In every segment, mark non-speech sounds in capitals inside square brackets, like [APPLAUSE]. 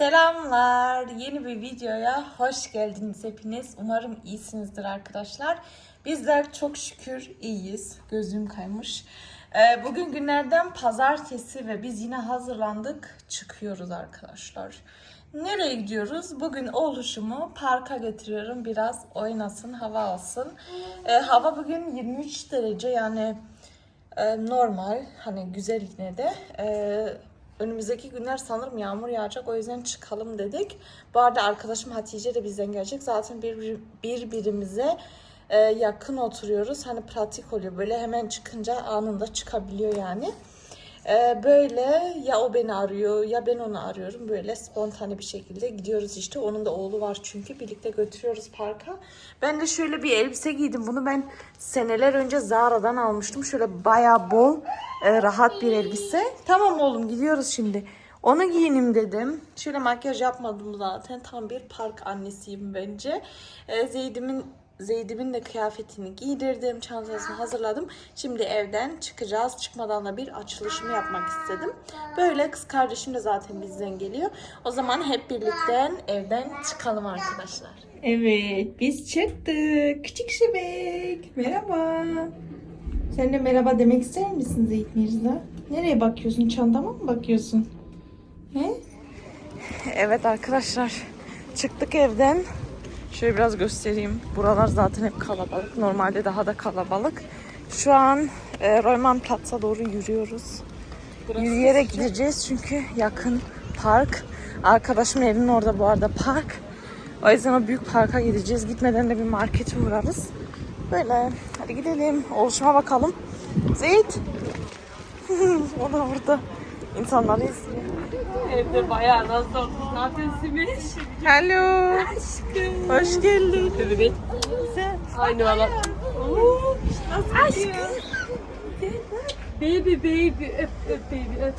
Selamlar. Yeni bir videoya hoş geldiniz hepiniz. Umarım iyisinizdir arkadaşlar. Bizler çok şükür iyiyiz. Gözüm kaymış. Ee, bugün günlerden pazartesi ve biz yine hazırlandık. Çıkıyoruz arkadaşlar. Nereye gidiyoruz? Bugün oluşumu parka getiriyorum. Biraz oynasın, hava alsın. Ee, hava bugün 23 derece yani e, normal hani güzel yine de. Önümüzdeki günler sanırım yağmur yağacak o yüzden çıkalım dedik. Bu arada arkadaşım Hatice de bizden gelecek. Zaten bir, birbirimize e, yakın oturuyoruz. Hani pratik oluyor böyle hemen çıkınca anında çıkabiliyor yani. E, böyle ya o beni arıyor ya ben onu arıyorum. Böyle spontane bir şekilde gidiyoruz işte. Onun da oğlu var çünkü birlikte götürüyoruz parka. Ben de şöyle bir elbise giydim. Bunu ben seneler önce Zara'dan almıştım. Şöyle bayağı bol, e, rahat bir elbise. Tamam oğlum gidiyoruz şimdi. Onu giyinim dedim. Şöyle makyaj yapmadım zaten. Tam bir park annesiyim bence. E, Zeydim'in Zeydim'in de kıyafetini giydirdim, çantasını hazırladım. Şimdi evden çıkacağız. Çıkmadan da bir açılışımı yapmak istedim. Böyle kız kardeşim de zaten bizden geliyor. O zaman hep birlikte evden çıkalım arkadaşlar. Evet, biz çıktık. Küçük şebek. Merhaba. Sen de merhaba demek ister misin Zeyt Mirza? Nereye bakıyorsun? Çantama mı bakıyorsun? He? Evet arkadaşlar çıktık evden. Şöyle biraz göstereyim. Buralar zaten hep kalabalık. Normalde daha da kalabalık. Şu an e, Roman Platz'a doğru yürüyoruz. Yürüyerek gideceğiz çünkü yakın park. Arkadaşımın evinin orada bu arada park. O yüzden o büyük parka gideceğiz. Gitmeden de bir markete uğrarız. Böyle hadi gidelim. Oluşuma bakalım. Zeyt. [LAUGHS] o da burada. İnsanları izliyor. Evde bayağı nasıl olmuş? Ne yapıyorsun Simiş? Hello. Aşkım. Hoş geldin. Evet. Aynı valla. Aşkım. Baby baby öp öp baby öp.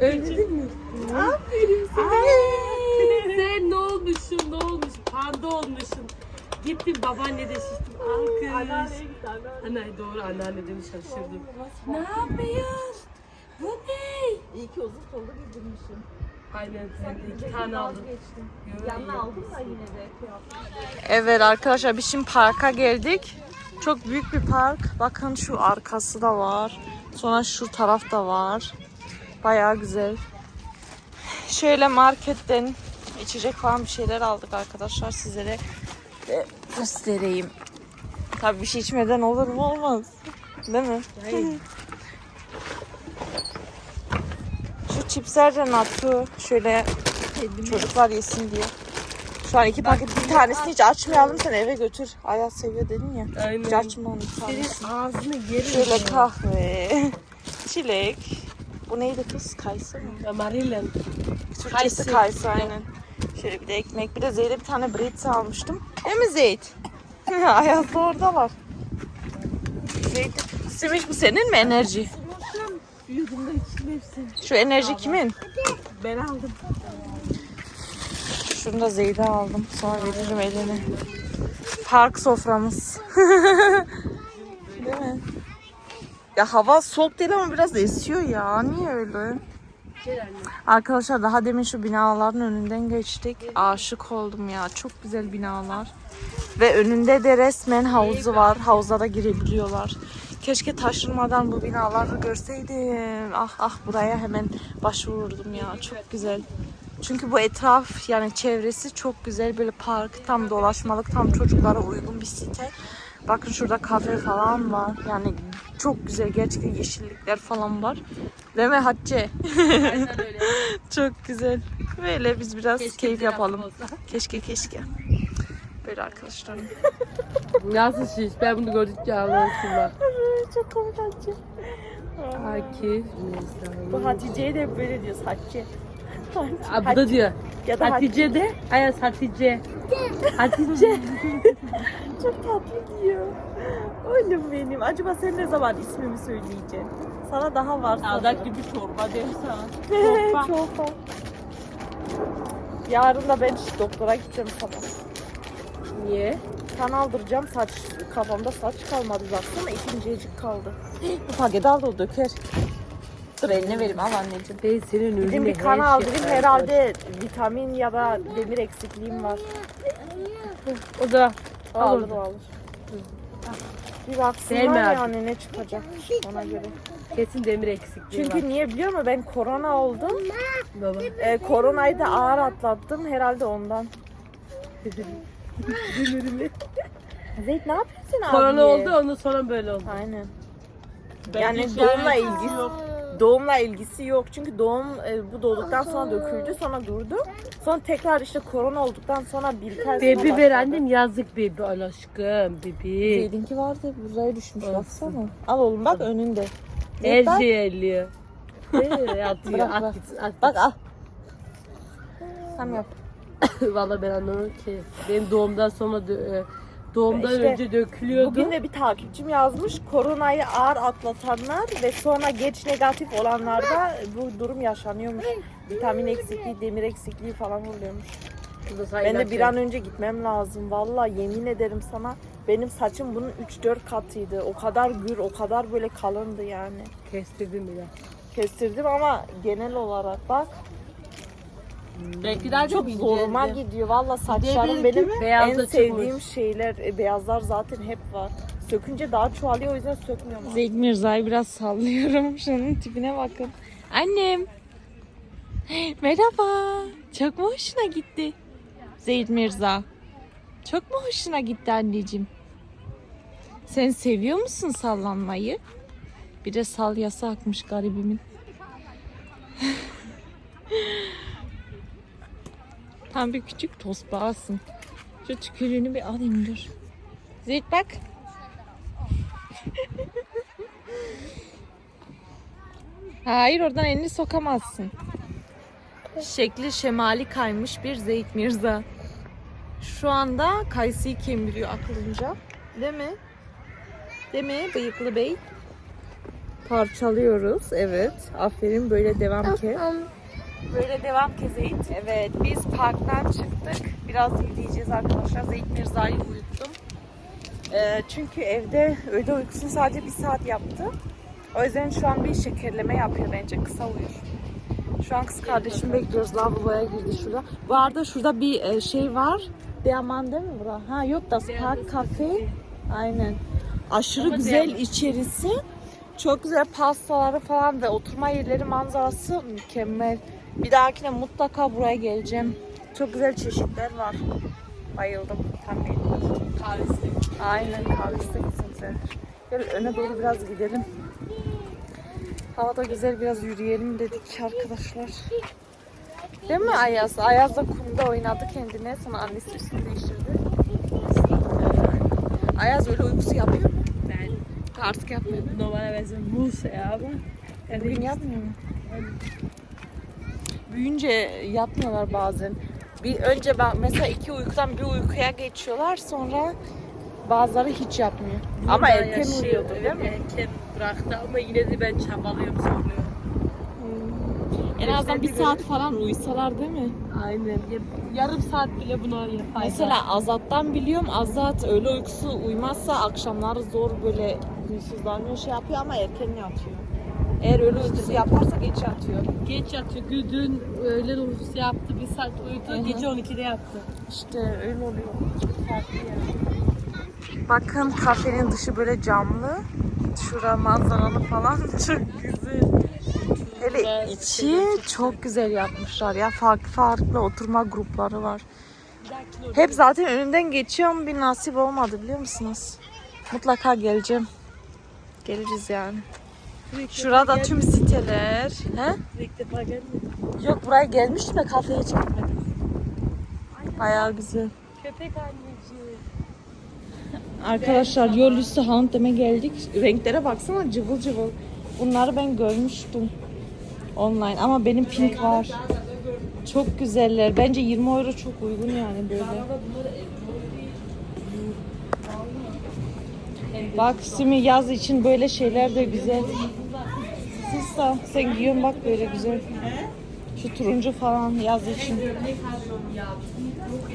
Özledin mi? Aferin sana. Sen ne olmuşsun ne olmuşsun? Panda olmuşsun. Gittim babaanne de şiştim. Alkış. Anneanneye gitti anneanne. doğru anneanne demiş şaşırdım. Ne yapıyorsun? Bu ne? İyi ki uzun kollu giydirmişim. Aynen sen de iki tane aldım. Yanına aldım da yine de kıyafet. Evet arkadaşlar biz şimdi parka geldik. Çok büyük bir park. Bakın şu arkası da var. Sonra şu taraf da var. Bayağı güzel. Şöyle marketten içecek falan bir şeyler aldık arkadaşlar. Sizlere de göstereyim. Tabii bir şey içmeden olur mu olmaz. Değil mi? Şu çipsler de natı. Şöyle çocuklar yesin diye. Şu an iki paket bir tanesini hiç açmayalım sen eve götür. Ayaz seviyor dedin ya. Aynen. Hiç açma onu. Ağzını yerim. Şöyle kahve, çilek. Bu neydi kız? Kayısı mı? Marilyn. Türkçesi Kayısı. kayısı aynen. Şöyle bir de ekmek. Bir de Zeyd'e bir tane bretz almıştım. Değil mi Zeyd? [LAUGHS] Ayaz da orada var. Zeyd. Simiş bu senin mi enerji? Yudumda içtim hepsini. Şu enerji kimin? Ben aldım. Şunu da Zeyd'e aldım. Sonra veririm eline. Park soframız. [LAUGHS] değil mi? Ya hava soğuk değil ama biraz esiyor ya. Niye öyle? Arkadaşlar daha demin şu binaların önünden geçtik. Aşık oldum ya. Çok güzel binalar. Ve önünde de resmen havuzu var. Havuza da girebiliyorlar. Keşke taşınmadan bu binaları görseydim. Ah ah buraya hemen başvururdum ya. Çok güzel. Çünkü bu etraf yani çevresi çok güzel. Böyle park tam dolaşmalık tam çocuklara uygun bir site. Bakın şurada kafe falan var. Yani çok güzel gerçekten yeşillikler falan var. Değil mi Hatice? [LAUGHS] çok güzel. Böyle biz biraz keyif yapalım. Keşke keşke. Böyle arkadaşlar. [LAUGHS] Nasıl şiş? Ben bunu gördükçe ağlamışım bak. çok komik Hatice. Akif. Bu Hatice'ye de böyle diyoruz Hatice. Aa, bu da diyor. Ya da Hatice de. Ayaz Hatice. Hatice. [LAUGHS] Çok tatlı diyor. Oğlum benim. Acaba sen ne zaman ismimi söyleyeceksin? Sana daha var. Aldak gibi çorba dersen. Çorba. Çorba. Yarın da ben doktora gideceğim sabah. Niye? Kan aldıracağım. Saç kafamda saç kalmadı baksana. İkincicik kaldı. Bu paketi al da döker. Dur eline vereyim al anneciğim. Ben senin önüne Dedim bir kan her şey aldırayım koydum. herhalde vitamin ya da demir eksikliğim var. O da Alır o alır. Bir baksınlar Sevme yani ne çıkacak ona göre. kesin demir eksikliği Çünkü var. niye biliyor musun? Ben korona oldum. Baba. Ee, koronayı da ağır atlattım herhalde ondan. [LAUGHS] Zeyt ne yapıyorsun abi? Korona oldu ondan sonra böyle oldu. Aynen. Bence Yani doğumla etkisi ilgisi yok. Doğumla ilgisi yok çünkü doğum e, bu doğduktan sonra döküldü sonra durdu. Sonra tekrar işte korona olduktan sonra bir tane Bebi ver annem yazık bebi al aşkım bebi. Zeydinki vardı buraya düşmüş baksana. Al oğlum bak önünde. Her Zeyd bak. şey. Ee, Atıyor Bırak, at bak. gitsin at Bak al. Tam yap. Valla ben anlamıyorum ki. Benim doğumdan sonra dö- e, doğumdan İşte önce dökülüyordu. Bugün de bir takipçim yazmış. Koronayı ağır atlatanlar ve sonra geç negatif olanlarda bu durum yaşanıyormuş. Vitamin eksikliği, demir eksikliği falan oluyormuş. Ben de bir an önce gitmem lazım. Vallahi yemin ederim sana. Benim saçım bunun 3-4 katıydı. O kadar gür, o kadar böyle kalındı yani. kestirdim bile. Kestirdim ama genel olarak bak Belki daha çok zoruma gidiyor. Valla saçlarım benim en sevdiğim çıkmış. şeyler. E, beyazlar zaten hep var. Sökünce daha çoğalıyor o yüzden sökmüyorum. Zeyd Mirza'yı biraz sallıyorum. [LAUGHS] Şunun tipine bakın. Annem. Merhaba. Çok mu hoşuna gitti? Zeyd Mirza. Çok mu hoşuna gitti anneciğim? Sen seviyor musun sallanmayı? Bir de sal yasakmış garibimin. [LAUGHS] Tam bir küçük tosbağasın. Şu tükürüğünü bir alayım dur. Zeyd bak. [LAUGHS] Hayır oradan elini sokamazsın. Şekli şemali kaymış bir Zeyt Mirza. Şu anda kayısıyı kemiriyor aklınca. Değil mi? Değil mi bıyıklı bey? Parçalıyoruz. Evet. Aferin böyle devam ki. Böyle devam ki Zeyt. Evet biz parktan çıktık. Biraz yürüyeceğiz arkadaşlar. Zeyt Mirza'yı uyuttum. Ee, çünkü evde öğle uykusunu sadece bir saat yaptı. O yüzden şu an bir şekerleme yapıyor bence. Kısa uyur. Şu an kız kardeşimi bekliyoruz. Lavaboya girdi şurada. Bu arada şurada bir e, şey var. Diamant değil mi bura? Ha yok da Spark Cafe. Aynen. Aşırı Ama güzel Diamant. içerisi. Çok güzel pastaları falan ve oturma yerleri manzarası mükemmel. Bir dahakine mutlaka buraya geleceğim. Çok güzel çeşitler var. Bayıldım. Tam benim. Kahvesi. Aynen kahvesi de güzel. Gel öne doğru biraz gidelim. Hava da güzel biraz yürüyelim dedik arkadaşlar. Değil mi Ayaz? Ayaz da kumda oynadı kendine. Sonra annesi üstünü değiştirdi. Ayaz öyle uykusu yapıyor mu? Ben Artık yapmıyor. normale benziyor. Mus ya ama. Yani Bugün yapmıyor mu? Büyünce yapmıyorlar bazen. Bir önce ben mesela iki uykudan bir uykuya geçiyorlar sonra bazıları hiç yapmıyor. Ama Burada erken yaşıyor, uyuyordu evet, değil mi? Erken bıraktı ama yine de ben çabalıyorum sanıyorum. En azından bir saat falan uyusalar değil mi? Aynen. Ya- Yarım saat bile bunu yapar. Mesela Azat'tan biliyorum Azat öğle uykusu uyumazsa akşamları zor böyle huysuzlanıyor şey yapıyor ama erken yatıyor. Eğer öğle uykusu yaparsa geç yatıyor. Geç yatıyor. Dün öğlen uykusu yaptı. Bir saat uyudu. Hı hı. Gece 12'de yattı. İşte öyle oluyor. Bakın kafenin dışı böyle camlı. Şura manzaralı falan [LAUGHS] çok güzel. Hele içi çok güzel yapmışlar ya. Farklı farklı oturma grupları var. Hep zaten önünden geçiyorum bir nasip olmadı biliyor musunuz? Mutlaka geleceğim. Geliriz yani. Şurada tüm siteler. He? İlk defa gelmedim. Yok buraya gelmiştim de kafeye hiç gitmedim. Bayağı güzel. Köpek anneciğim. Arkadaşlar yol üstü Hound'eme geldik. Renklere baksana cıvıl cıvıl. Bunları ben görmüştüm online ama benim pink var. Çok güzeller. Bence 20 euro çok uygun yani böyle. Bak Simi yaz için böyle şeyler de güzel. Sista sen giyiyorsun bak böyle güzel. Şu turuncu falan yaz için.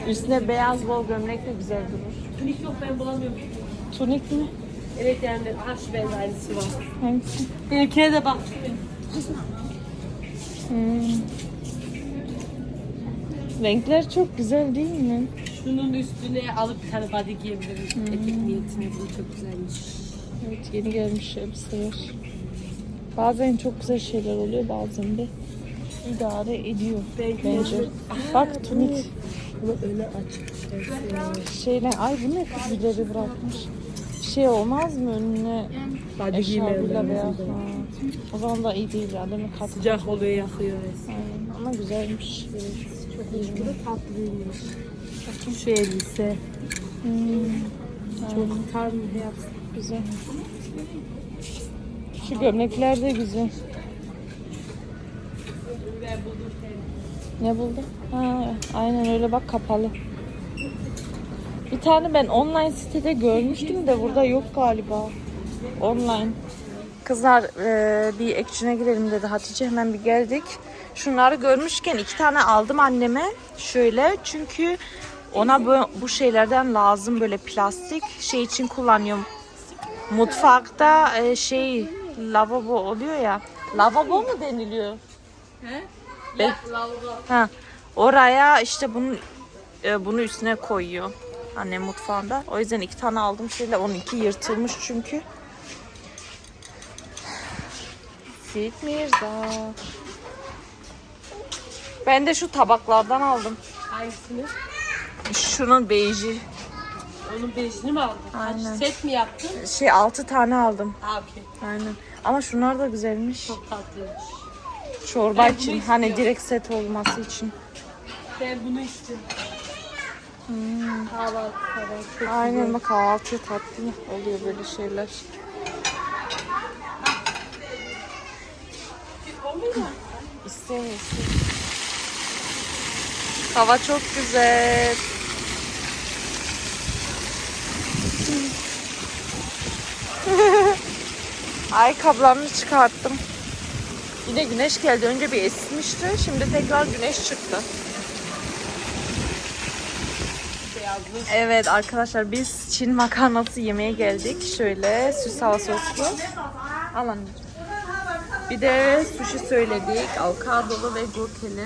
Üstüne beyaz bol gömlek de güzel durur. Tunik yok ben bulamıyorum. Tunik mi? Evet yani harç benzer aynısı var. Hangisi? Benimkine de bak. Hmm. Renkler çok güzel değil mi? Şunun üstüne alıp bir tane body giyebilirim. Etek niyetine bu çok güzelmiş. Evet yeni gelmiş elbiseler. Bazen çok güzel şeyler oluyor bazen de idare ediyor bence. Bak tunik Ama öne açık. şeyler ay bu ne kız ileri bırakmış. Şey olmaz mı önüne Body eşarbıyla mesela. Ha. O zaman da iyi değil ya değil mi? Kat Sıcak oluyor yakıyor resmen. Aynen. Ama güzelmiş. Çok iyi. Bu da tatlıymış. Bakın şu elbise. Hmm. Çok tam hayat. Güzel. Şu gömlekler de güzel. Ne buldun? Ha, aynen öyle bak kapalı. Bir tane ben online sitede görmüştüm de burada yok galiba. Online. Kızlar e, bir Action'a girelim dedi Hatice. Hemen bir geldik. Şunları görmüşken iki tane aldım anneme. Şöyle çünkü ona bu, bu şeylerden lazım böyle plastik şey için kullanıyorum. Mutfakta e, şey lavabo oluyor ya. Lavabo mu deniliyor? He? Ha. Oraya işte bunun e, bunu üstüne koyuyor. Annem mutfağında. O yüzden iki tane aldım şeyle. Onun iki yırtılmış çünkü. Fit Mirza. Ben de şu tabaklardan aldım. Hangisini? Şunun beyji. Onun beşini mi aldın? Aynen. Set mi yaptın? Şey altı tane aldım. Ha okey. Aynen. Ama şunlar da güzelmiş. Çok tatlıymış. Çorba Ben bunu için. istiyorum. Hani direkt set olması için. Ben bunu istiyorum. Kahvaltı falan. Çok Aynen güzel. bak kahvaltıya tatlı oluyor böyle şeyler. İstemiyorsun. Hava çok güzel. [LAUGHS] Ayakkabılarımı çıkarttım. Yine güneş geldi. Önce bir esmişti. Şimdi tekrar güneş çıktı. Evet arkadaşlar biz Çin makarnası yemeye geldik. Şöyle süs hava soslu. Al anneciğim. Bir de sushi söyledik. Avokadolu ve gurkeli.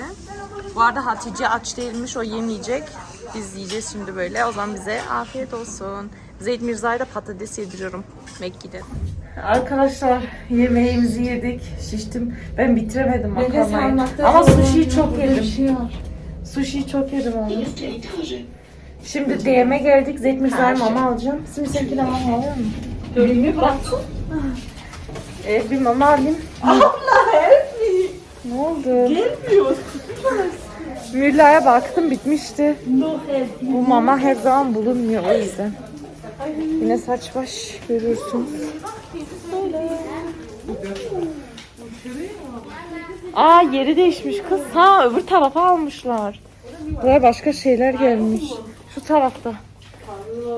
Bu arada Hatice aç değilmiş. O yemeyecek. Biz yiyeceğiz şimdi böyle. O zaman bize afiyet olsun. Zeyd Mirza'ya da patates yediriyorum. Mekke'de. Arkadaşlar yemeğimizi yedik. Şiştim. Ben bitiremedim makarnayı. Ama sushi'yi çok yedim. Sushi'yi çok yedim onu. Şimdi DM'e geldik. Zeyd Mirza'ya mama alacağım. Şimdi seninkine mama alıyor musun? Dönümü bıraksın. Ee, bir mama alayım. Abla Ne oldu? Gelmiyor. [LAUGHS] Mülla'ya baktım bitmişti. Bu mama her zaman bulunmuyor o yüzden. Yine saç baş görürsün. Aa yeri değişmiş kız. Ha öbür tarafa almışlar. Buraya başka şeyler gelmiş. Şu tarafta.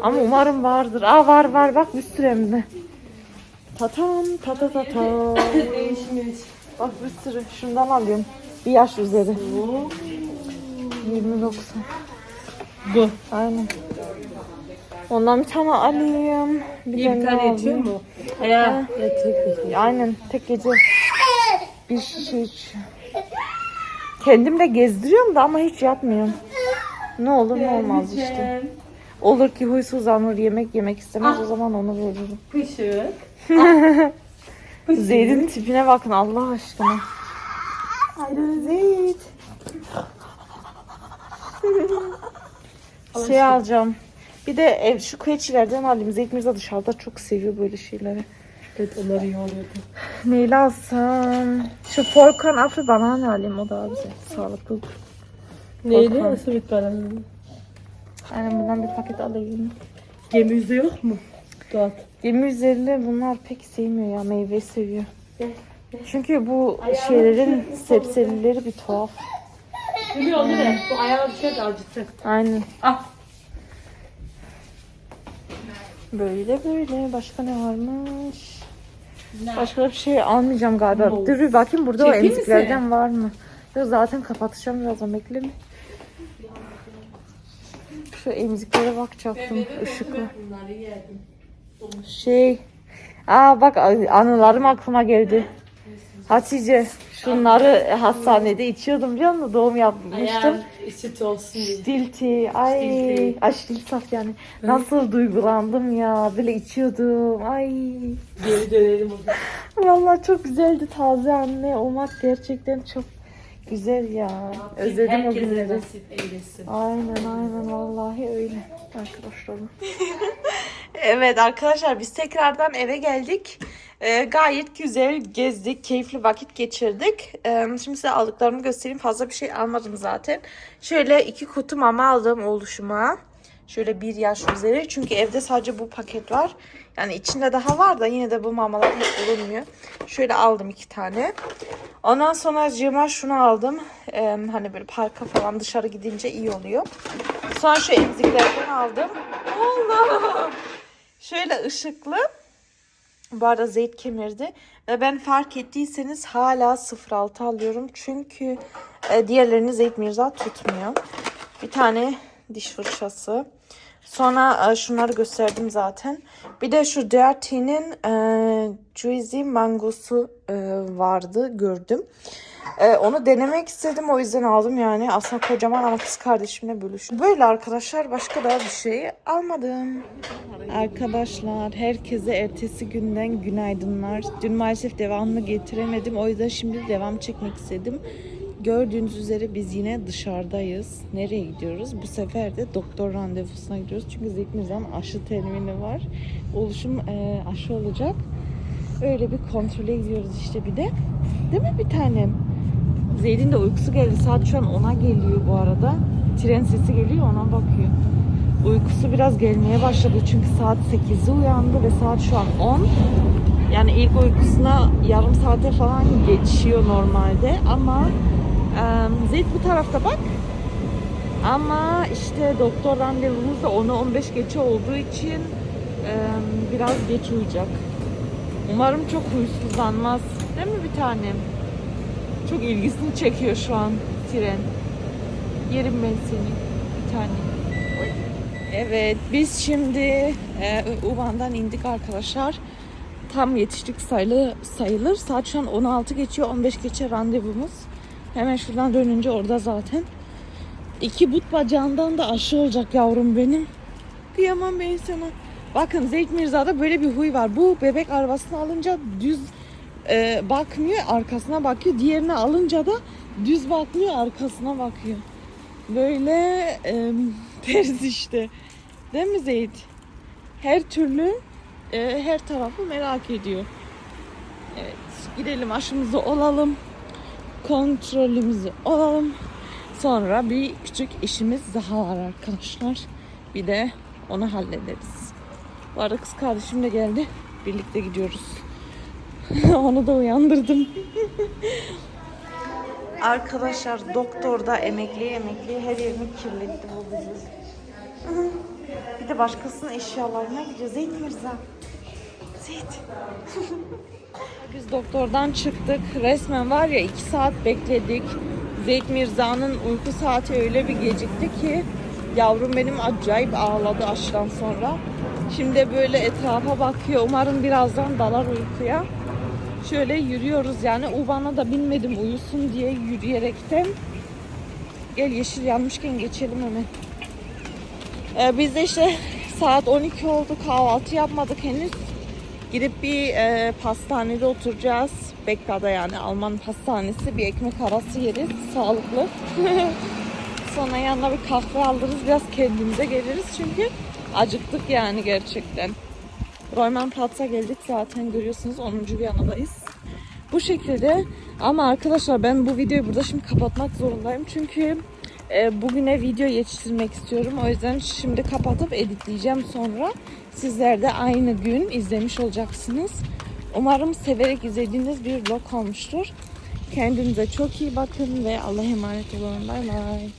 Ama umarım vardır. Aa var var bak bir sürü hem de. Tatam tata tata. bak bir sürü. Şundan alıyorum. Bir yaş üzeri. 20.90. Bu. Aynen. Ondan bir tane alayım. Bir, İyi bir tane ne yetiyor mu? Ya. Yetiyor. Aynen tek gece bir şişe içiyorum. Kendim de gezdiriyorum da ama hiç yapmıyorum. Ne olur ne olmaz işte. Olur ki huysuz anır yemek yemek istemez o zaman onu veririm. Pışık. [LAUGHS] Zeyd'in tipine bakın Allah aşkına. Haydi Zeyd. Şey alacağım. Bir de ev, şu keçilerden alayım. Zeyd Mirza dışarıda çok seviyor böyle şeyleri. Evet onlar iyi oluyordu. Neyle alsam? Şu Forkan Afri banana alayım o daha güzel. Sağlıklı. Neydi? Nasıl bir karar? Aynen bundan bir paket alayım. Gemimizde yok mu? Doğat. Gemi üzerinde bunlar pek sevmiyor ya meyve seviyor. Çünkü bu şeylerin [LAUGHS] sebzelileri bir tuhaf. Biliyor onu da. Bu ayağına düşer de acıtır. Aynen. Ah. Böyle böyle. Başka ne varmış? Başka bir şey almayacağım galiba. Dur bir bakayım burada o Çekeyim mi emziklerden var mı? Yok zaten kapatacağım birazdan bekle mi? Şu emziklere bakacaktım ışıklı. Şey. Aa bak anılarım aklıma geldi. Hatice şunları hastanede içiyordum biliyor musun? Doğum yapmıştım. Ayağım olsun diye. Stilti, ay, Stilti. ay saf yani. Nasıl duygulandım ya, böyle içiyordum, ay. Geri dönelim o zaman. Vallahi çok güzeldi taze anne olmak gerçekten çok güzel ya. Özledim o Herkese günleri. nasip eylesin. Aynen aynen vallahi öyle arkadaşlarım. [LAUGHS] evet arkadaşlar biz tekrardan eve geldik. Ee, gayet güzel gezdik, keyifli vakit geçirdik. Ee, şimdi size aldıklarımı göstereyim. Fazla bir şey almadım zaten. Şöyle iki kutu mama aldım oluşuma. Şöyle bir yaş üzeri. Çünkü evde sadece bu paket var. Yani içinde daha var da yine de bu mamalar hiç bulunmuyor. Şöyle aldım iki tane. Ondan sonra cıma şunu aldım. Ee, hani böyle parka falan dışarı gidince iyi oluyor. Sonra şu emziklerden aldım. Allah! Şöyle ışıklı. Bu arada zeyt kemirdi. Ve ben fark ettiyseniz hala 06 alıyorum. Çünkü e, diğerlerini Zeyt Mirza tutmuyor. Bir tane diş fırçası. Sonra e, şunları gösterdim zaten. Bir de şu Dirty'nin e, Juicy mangosu e, vardı gördüm. E, onu denemek istedim o yüzden aldım yani. Aslında kocaman ama kız kardeşimle bölüştüm. Böyle arkadaşlar başka da bir şey almadım. Arkadaşlar herkese ertesi günden günaydınlar. Dün maalesef devamını getiremedim. O yüzden şimdi devam çekmek istedim. Gördüğünüz üzere biz yine dışarıdayız. Nereye gidiyoruz? Bu sefer de doktor randevusuna gidiyoruz. Çünkü Zeytinizan aşı termini var. Oluşum e, aşı olacak. Öyle bir kontrole gidiyoruz işte bir de. Değil mi bir tanem? Zeydin de uykusu geldi. Saat şu an 10'a geliyor bu arada. Tren sesi geliyor ona bakıyor. Uykusu biraz gelmeye başladı çünkü saat 8'de uyandı ve saat şu an 10. Yani ilk uykusuna yarım saate falan geçiyor normalde ama e, Zeyd bu tarafta bak. Ama işte doktor randevumuz da 10'u 15 geçe olduğu için e, biraz geç uyuyacak. Umarım çok huysuzlanmaz. Değil mi bir tanem? Çok ilgisini çekiyor şu an tren. Yerim ben seni bir tanem. Evet biz şimdi e, Uvan'dan indik arkadaşlar. Tam yetiştik sayılı, sayılır. Saat şu an 16 geçiyor 15 geçe randevumuz. Hemen şuradan dönünce orada zaten. İki but bacağından da aşı olacak yavrum benim. Kıyamam ben sana. Bakın Zeyt Mirza'da böyle bir huy var. Bu bebek arabasını alınca düz e, bakmıyor arkasına bakıyor. Diğerini alınca da düz bakmıyor arkasına bakıyor. Böyle e, [LAUGHS] ters işte. Değil mi Zeyt? Her türlü e, her tarafı merak ediyor. Evet gidelim aşımızı olalım. Kontrolümüzü olalım. Sonra bir küçük işimiz daha var arkadaşlar. Bir de onu hallederiz. Bu arada kız kardeşim de geldi. Birlikte gidiyoruz. [LAUGHS] Onu da uyandırdım. Arkadaşlar doktor da emekli emekli her yerini kirletti bu bizi. Bir de başkasının eşyalarına gidiyor. Zeyt Mirza. Zeyt. [LAUGHS] Biz doktordan çıktık. Resmen var ya iki saat bekledik. Zeyt Mirza'nın uyku saati öyle bir gecikti ki yavrum benim acayip ağladı aşıdan sonra. Şimdi böyle etrafa bakıyor. Umarım birazdan dalar uykuya. Şöyle yürüyoruz yani. Uvan'a da binmedim uyusun diye yürüyerekten. Gel yeşil yanmışken geçelim hemen. Ee, biz de işte saat 12 oldu kahvaltı yapmadık henüz. Gidip bir e, pastanede oturacağız. Bekka'da yani Alman pastanesi bir ekmek arası yeriz. Sağlıklı. [LAUGHS] Sonra yanına bir kahve alırız. Biraz kendimize geliriz çünkü acıktık yani gerçekten. Roymannplatz'a geldik zaten görüyorsunuz 10. Viyana'dayız. Bu şekilde ama arkadaşlar ben bu videoyu burada şimdi kapatmak zorundayım. Çünkü e, bugüne video yetiştirmek istiyorum. O yüzden şimdi kapatıp editleyeceğim sonra. Sizler de aynı gün izlemiş olacaksınız. Umarım severek izlediğiniz bir vlog olmuştur. Kendinize çok iyi bakın ve Allah'a emanet olun. Bay bay.